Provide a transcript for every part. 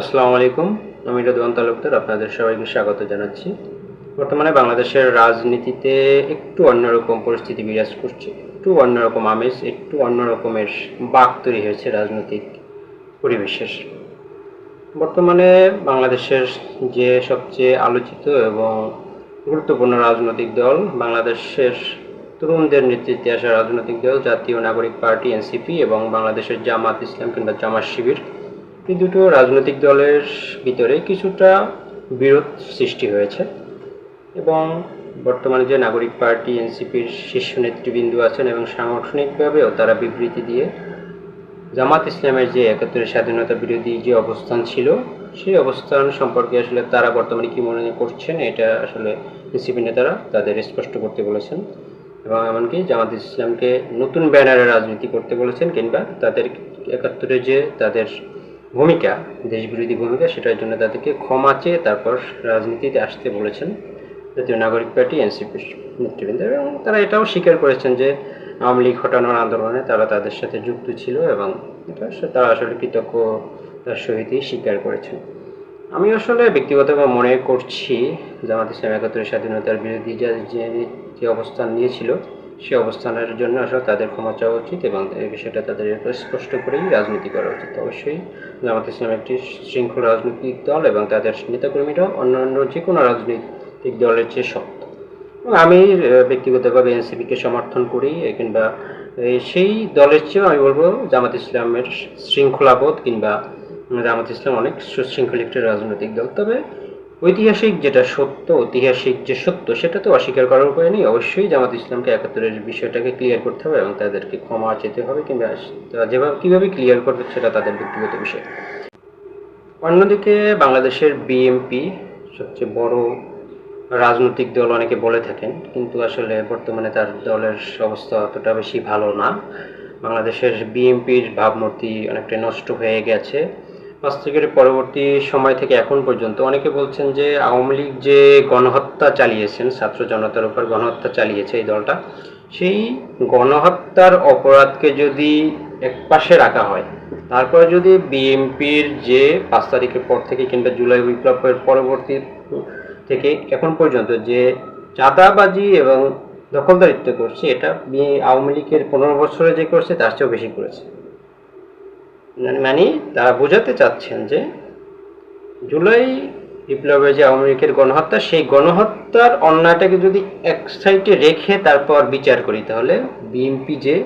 আসসালামু আলাইকুম। আমি রদওয়ান তালুকদার, আপনাদের সবাইকে স্বাগত জানাচ্ছি। বর্তমানে বাংলাদেশের রাজনীতিতে একটু অন্যরকম পরিস্থিতি বিরাজ করছে, একটু অন্যরকম আমেজ, একটু অন্যরকমের বাক তৈরি হয়েছে রাজনৈতিক পরিবেশের। বর্তমানে বাংলাদেশের যে সবচেয়ে আলোচিত এবং গুরুত্বপূর্ণ রাজনৈতিক দল বাংলাদেশের তরুণদের নেতৃত্বে আসা রাজনৈতিক দল জাতীয় নাগরিক পার্টি, এনসিপি এবং বাংলাদেশের জামাত ইসলাম কিংবা জামাত শিবির। এই দুটো রাজনৈতিক দলের ভিতরে কিছুটা বিরোধ সৃষ্টি হয়েছে এবং বর্তমানে যে নাগরিক পার্টি, এনসিপির শীর্ষ নেতৃবৃন্দু আছেন এবং সাংগঠনিকভাবেও তারা বিবৃতি দিয়ে জামাত ইসলামের যে একাত্তরের স্বাধীনতা বিরোধী যে অবস্থান ছিল, সেই অবস্থান সম্পর্কে আসলে তারা বর্তমানে কি মনে করছেন, এটা আসলে এনসিপি নেতারা তাদের স্পষ্ট করতে বলেছেন এবং এমনকি জামাত ইসলামকে নতুন ব্যানারে রাজনীতি করতে বলেছেন কিংবা তাদের একাত্তরে যে তাদের ভূমিকা, দেশবিরোধী ভূমিকা, সেটার জন্য তাদেরকে ক্ষমা চেয়ে তারপর রাজনীতিতে আসতে বলেছেন জাতীয় নাগরিক পার্টি, এনসিপির নেতৃবৃন্দ এবং তারা এটাও স্বীকার করেছেন যে আওয়ামী লীগ হটানোর আন্দোলনে তারা তাদের সাথে যুক্ত ছিল এবং এটা তারা আসলে কৃতজ্ঞতার সহিতই স্বীকার করেছেন। আমি আসলে ব্যক্তিগতভাবে মনে করছি জামাত ইসলাম একাত্তরের স্বাধীনতার বিরোধী যে- যে অবস্থান নিয়েছিল সে অবস্থানের জন্য আসলে তাদের ক্ষমা চাওয়া উচিত এবং এই বিষয়টা তাদের স্পষ্ট করেই রাজনীতি করা উচিত। অবশ্যই জামাত ইসলাম একটি শৃঙ্খল রাজনৈতিক দল এবং তাদের নেতাকর্মীরাও অন্যান্য যে কোনো রাজনৈতিক দলের চেয়ে শক্ত। আমি ব্যক্তিগতভাবে এনসিপিকে সমর্থন করি কিংবা সেই দলের চেয়েও আমি বলব জামাত ইসলামের শৃঙ্খলাবোধ কিংবা, জামাত ইসলাম অনেক সুশৃঙ্খল একটি রাজনৈতিক দল। তবে ঐতিহাসিক যেটা সত্য, ঐতিহাসিক যে সত্য, সেটা তো অস্বীকার করার উপায় নেই। অবশ্যই জামাত ইসলামকে একাত্তরের বিষয়টাকে ক্লিয়ার করতে হবে এবং তাদেরকে ক্ষমা চেতে হবে কিংবা তারা যেভাবে কীভাবে ক্লিয়ার করবে সেটা তাদের ব্যক্তিগত বিষয়। অন্যদিকে বাংলাদেশের বিএমপি সবচেয়ে বড় রাজনৈতিক দল অনেকে বলে থাকেন, কিন্তু আসলে বর্তমানে তার দলের অবস্থা অতটা বেশি ভালো না। বাংলাদেশের বিএনপির ভাবমূর্তি অনেকটা নষ্ট হয়ে গেছে। পাঁচ থেকে পরবর্তী সময় থেকে এখন পর্যন্ত অনেকে বলছেন যে আওয়ামী লীগ যে গণহত্যা চালিয়েছেন, ছাত্র জনতার উপর গণহত্যা চালিয়েছে এই দলটা, সেই গণহত্যার অপরাধকে যদি একপাশে রাখা হয়, তারপরে যদি বিএনপির যে পাঁচ তারিখের পর থেকে কিংবা জুলাই বিপ্লবের পরবর্তী থেকে এখন পর্যন্ত যে চাঁদাবাজি এবং দখলদারিত্ব করছে, এটা আওয়ামী লীগের পনেরো বছরে যে করছে, তার চেয়েও বেশি করেছে। মানে- মানে তারা বোঝাতে চাচ্ছেন যে জুলাই বিপ্লবের যে আওয়ামী লীগের গণহত্যা, সেই গণহত্যার অন্যায়টাকে যদি এক সাইডে রেখে তারপর বিচার করি, তাহলে বিএনপি যে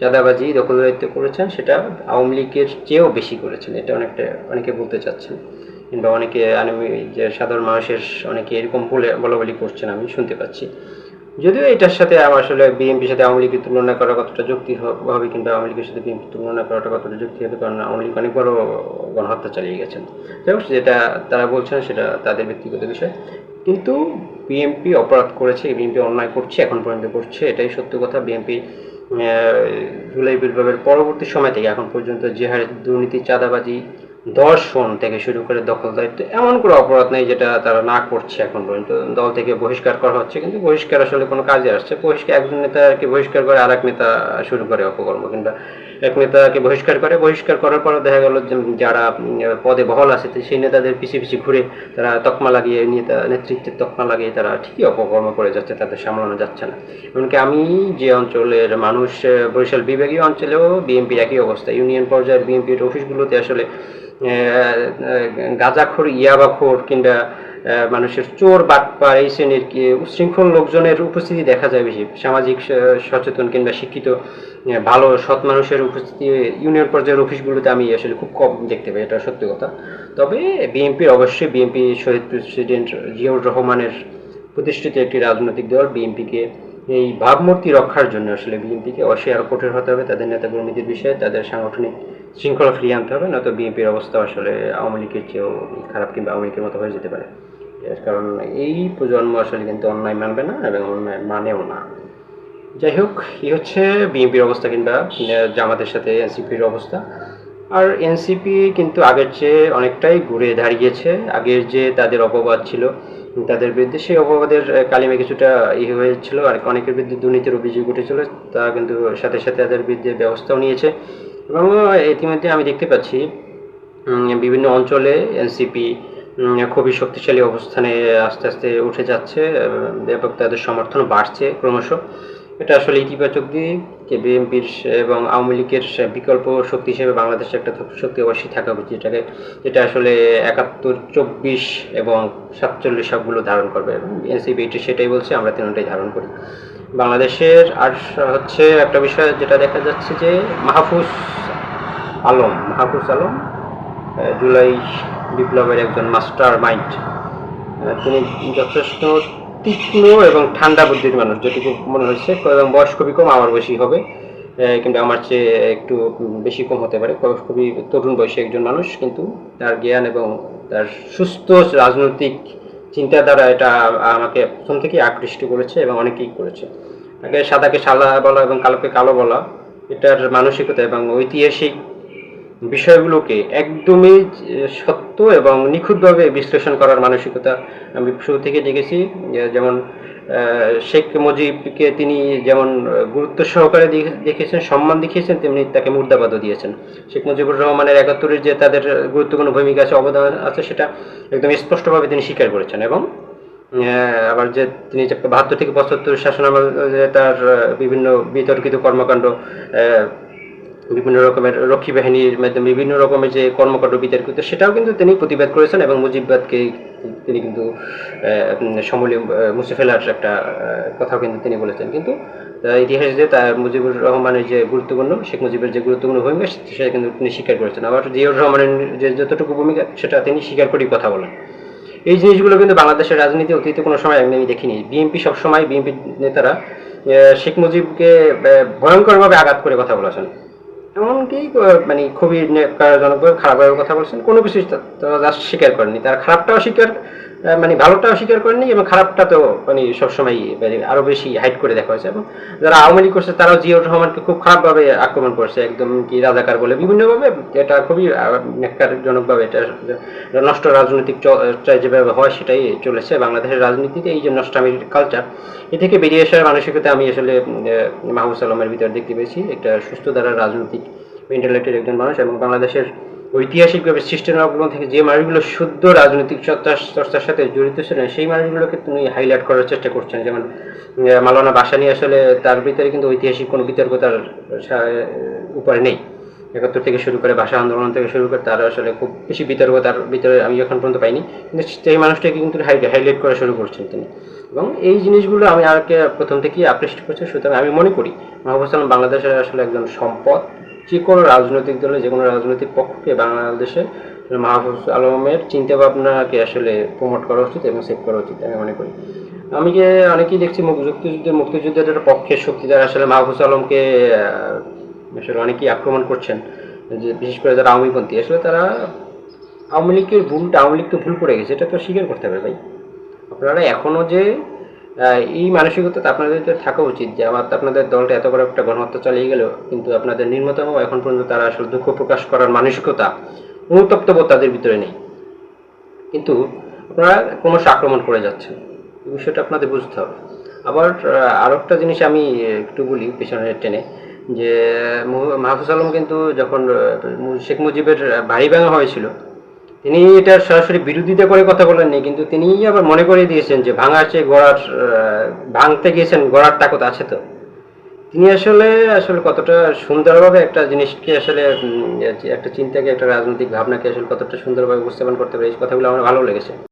চাঁদাবাজি দখলদারিত্ব করেছেন, সেটা আওয়ামী লীগের চেয়েও বেশি করেছেন। এটা অনেকটা, অনেকে বলতে চাচ্ছেন। কিংবা অনেকে, আমি যে সাধারণ মানুষের, অনেকে এরকম বলা বলি করছেন, আমি শুনতে পাচ্ছি। যদিও এটার সাথে আসলে বিএনপির সাথে আওয়ামী লীগের তুলনা করা কতটা যুক্তি হবে কিংবা আওয়ামী লীগের সাথে বিএনপি তুলনা করাটা কতটা যুক্তি হবে, কারণ আওয়ামী লীগ অনেক বড় গণহত্যা চালিয়ে গেছেন। যাই যেটা তারা বলছেন সেটা তাদের ব্যক্তিগত বিষয়। কিন্তু বিএনপি অপরাধ করেছে বিএনপি অন্যায় করছে, এখন পর্যন্ত করছে, এটাই সত্য কথা। বিএনপি জুলাই বিপ্লবের পরবর্তী সময় থেকে এখন পর্যন্ত যে হারে দুর্নীতি, চাঁদাবাজি দর্শন থেকে শুরু করে দখলদারিত্ব এমন কোনো অপরাধ নেই যেটা তারা না করছে এখন পর্যন্ত। দল থেকে বহিষ্কার করা হচ্ছে, কিন্তু বহিষ্কার আসলে কোনো কাজে আসছে। বহিষ্কার, একজন নেতাকে বহিষ্কার করে আর এক নেতা শুরু করে অপকর্ম, কিংবা এক নেতাকে বহিষ্কার করে, বহিষ্কার করার পর দেখা গেল যারা পদে বহল আছে সেই নেতাদের পিছিয়ে পিছিয়ে ঘুরে তারা তকমা লাগিয়ে নেতা নেতৃত্বের তকমা লাগিয়ে তারা ঠিকই অপকর্ম করে যাচ্ছে, তাদের সামলানো যাচ্ছে না। এমনকি আমি যে অঞ্চলের মানুষ বরিশাল বিভাগীয় অঞ্চলেও বিএনপির একই অবস্থা। ইউনিয়ন পর্যায়ের বিএনপির অফিসগুলোতে আসলে গাঁজাখোর, ইয়াবাখোর কিংবা মানুষের চোর, বাটপার এই শ্রেণির কি উচ্ছৃঙ্খল লোকজনের উপস্থিতি দেখা যায় বেশি। সামাজিক সচেতন কিংবা শিক্ষিত ভালো, সৎ মানুষের উপস্থিতি, ইউনিয়ন পর্যায়ের অফিসগুলোতে আমি আসলে খুব কম দেখতে পাই, এটা সত্যি কথা। তবে বিএনপির অবশ্যই বিএনপি শহীদ প্রেসিডেন্ট জিয়াউর রহমানের প্রতিষ্ঠিত একটি রাজনৈতিক দল বিএনপিকে এই ভাবমূর্তি রক্ষার জন্য আসলে বিএনপিকে অবশ্যই আরও কঠোর হতে হবে। তাদের নেতা নেতাকর্মীদের বিষয়ে, তাদের সাংগঠনিক শৃঙ্খলা ফিরিয়ে আনতে হবে, নয়তো বিএনপির অবস্থা আসলে আওয়ামী লীগের চেয়েও খারাপ কিংবা আওয়ামী লীগের মতো হয়ে যেতে পারে। কারণ এই প্রজন্ম আসলে কিন্তু অন্যায় মানবে না এবং অন্যায় মানেও না। যাই হোক এই হচ্ছে বিএনপির অবস্থা কিংবা জামাতের সাথে এনসিপির অবস্থা। আর এনসিপি কিন্তু আগের চেয়ে অনেকটাই ঘুরে দাঁড়িয়েছে। আগের যে তাদের অপবাদ ছিল, তাদের বিরুদ্ধে, সেই অপবাদের কালিমে কিছুটা ইয়ে হয়েছিল। আর অনেকের বিরুদ্ধে দুর্নীতির অভিযোগ উঠেছিল, তা কিন্তু সাথে সাথে তাদের বিরুদ্ধে ব্যবস্থাও নিয়েছে। এবং ইতিমধ্যে আমি দেখতে পাচ্ছি বিভিন্ন অঞ্চলে এনসিপি খুবই শক্তিশালী অবস্থানে আস্তে আস্তে উঠে যাচ্ছে ব্যাপক তাদের সমর্থন বাড়ছে ক্রমশ। এটা আসলে ইতিবাচক দিক। যে বিএনপির এবং আওয়ামী লীগের বিকল্প শক্তি হিসেবে বাংলাদেশে একটা শক্তি অবশ্যই থাকা উচিত যেটাকে, যেটা আসলে একাত্তর, চব্বিশ এবং সাতচল্লিশ সবগুলো ধারণ করবে এনসিপি এটি সেটাই বলছে, আমরা তিনটাই ধারণ করি। বাংলাদেশের আর হচ্ছে একটা বিষয় যেটা দেখা যাচ্ছে যে মাহফুজ আলম মাহফুজ আলম জুলাই বিপ্লবের একজন মাস্টার মাইন্ড তিনি যথেষ্ট তীক্ষ্ণ এবং ঠান্ডা বুদ্ধির মানুষ, যেটুকু মনে হচ্ছে। এবং বয়স খুবই কম, আমার বেশি হবে। কিন্তু আমার চেয়ে একটু বেশি কম হতে পারে। বয়স খুবই তরুণ বয়সী একজন মানুষ, কিন্তু তার জ্ঞান এবং তার সুস্থ রাজনৈতিক চিন্তাধারা এটা আমাকে প্রথম থেকেই আকৃষ্ট করেছে এবং অনেকেই করেছে। তাকে সাদাকে সাদা বলা এবং কালোকে কালো বলা, এটার মানসিকতা এবং ঐতিহাসিক বিষয়গুলোকে একদমই সত্য এবং নিখুঁতভাবে বিশ্লেষণ করার মানসিকতা আমি শুরু থেকে দেখেছি। যেমন শেখ মুজিবকে তিনি যেমন গুরুত্ব সহকারে দেখে- দেখেছেন, সম্মান দেখিয়েছেন, তেমনি তাকে মুর্দাবাদও দিয়েছেন। শেখ মুজিবুর রহমানের একাত্তরের যে তাদের গুরুত্বপূর্ণ ভূমিকা আছে, অবদান আছে, সেটা একদম স্পষ্টভাবে তিনি স্বীকার করেছেন এবং আবার যে তিনি বাহাত্তর থেকে পঁচাত্তর শাসন আমল তার বিভিন্ন বিতর্কিত কর্মকাণ্ড বিভিন্ন রকমের রক্ষী বাহিনীর মাধ্যমে বিভিন্ন রকমের যে কর্মকাণ্ড বিতর্কিত সেটাও কিন্তু তিনি প্রতিবাদ করেছেন এবং মুজিববাদকে তিনি কিন্তু আহ, উম, সমূলে আহ, মুছে ফেলার একটা কথাও কিন্তু তিনি বলেছেন। কিন্তু ইতিহাসে যে তার মুজিবুর রহমানের যে গুরুত্বপূর্ণ শেখ মুজিবের যে গুরুত্বপূর্ণ ভূমিকা সেটা কিন্তু তিনি স্বীকার করেছেন। আবার জিয়াউর রহমানের যে যতটুকু ভূমিকা সেটা তিনি স্বীকার করেই কথা বলেন। এই জিনিসগুলো কিন্তু বাংলাদেশের রাজনীতি অতীতে কোনো সময় আমি দেখিনি। বিএনপি সবসময় বিএনপি নেতারা শেখ মুজিবকে ভয়ঙ্করভাবে আঘাত করে কথা বলেছেন। এমনকি মানে খুবই জনপ্রিয় খারাপভাবে কথা বলছেন, কোনো কিছু তারা just স্বীকার করেনি তারা খারাপটাও স্বীকার মানে ভালোটা স্বীকার করেনি এবং খারাপটা তো মানে সবসময় মানে আরও বেশি হাইট করে দেখা হয়েছে। এবং যারা আওয়ামী লীগ করছে, তারাও জিয়াউর রহমানকে খুব খারাপভাবে আক্রমণ করছে, একদম কি রাজাকার বলে। বিভিন্নভাবে এটা খুবই জনকভাবে এটা নষ্ট রাজনৈতিক যেভাবে হয় সেটাই চলেছে। বাংলাদেশের রাজনীতিতে এই যে নষ্টামির কালচার এ থেকে বেরিয়ে আসার মানসিকতা আমি আসলে মাহবুব সালামের ভিতরে দেখতে পেয়েছি। একটা সুস্থ ধারার রাজনৈতিক মেন্টালিটির একজন মানুষ এবং বাংলাদেশের ঐতিহাসিকভাবে সৃষ্টি নবগ্রহ থেকে যে মানুষগুলো শুদ্ধ রাজনৈতিক চর্চা চর্চার সাথে জড়িত ছিলেন সেই মানুষগুলোকে তুমি হাইলাইট করার চেষ্টা করছেন। যেমন আহ, মাওলানা বাসানি আসলে তার ভিতরে কিন্তু ঐতিহাসিক কোনো বিতর্ক তার উপরে নেই। একাত্তর থেকে শুরু করে ভাষা আন্দোলন থেকে শুরু করে তার আসলে খুব বেশি বিতর্ক তার ভিতরে আমি এখন পর্যন্ত পাইনি। কিন্তু সেই মানুষটাকে কিন্তু হাইলাইট করা শুরু করছেন তিনি। এবং এই জিনিসগুলো আমি আরকে প্রথম থেকেই আকৃষ্ট করছি সুতরাং আমি মনে করি মাহবুব বাংলাদেশের আসলে একজন সম্পদ। যে কোনো রাজনৈতিক দলে যে কোনো রাজনৈতিক পক্ষকে বাংলাদেশে মাহবুব আলমের চিন্তা ভাবনাকে আসলে প্রমোট করা উচিত এবং সেভ করা উচিত, আমি মনে করি। আমি যে অনেকেই দেখছি মুক্তিযুদ্ধের মুক্তিযুদ্ধের পক্ষের শক্তিদার আসলে মাহবুব আলমকে আসলে অনেকেই আক্রমণ করছেন, যে বিশেষ করে যারা আওয়ামীপন্থী, আসলে তারা আওয়ামী লীগের ভুলটা, আওয়ামী লীগ তো ভুল করে গেছে, এটা তো স্বীকার করতে হবে ভাই। আপনারা এখনও যে এই মানসিকতা আপনাদের যে থাকা উচিত যে আমার আপনাদের দলটা এত বড় একটা গণহত্যা চালিয়ে গেল, কিন্তু আপনাদের নিম্নতম এখন পর্যন্ত তারা আসলে দুঃখ প্রকাশ করার মানসিকতা অনুতপ্ত তাদের ভিতরে নেই। কিন্তু আপনারা ক্রমশ আক্রমণ করে যাচ্ছেন, এই বিষয়টা আপনাদের বুঝতে হবে। আবার আরও একটা জিনিস আমি একটু বলি পেছনে টেনে, যে মহ- মাহফুজ আলম কিন্তু যখন শেখ মুজিবের বাড়ি ভাঙা হয়েছিল তিনি এটার সরাসরি বিরোধিতা করে কথা বলেননি, কিন্তু তিনি আবার মনে করে দিয়েছেন যে ভাঙার চেয়ে গড়ার ভাঙতে গিয়েছেন, গড়ার তাকত আছে তো। তিনি আসলে আসলে কতটা সুন্দরভাবে একটা জিনিসকে আসলে একটা চিন্তাকে, একটা রাজনৈতিক ভাবনাকে আসলে কতটা সুন্দরভাবে উপস্থাপন করতে পারে, এই কথাগুলো আমার ভালো লেগেছে।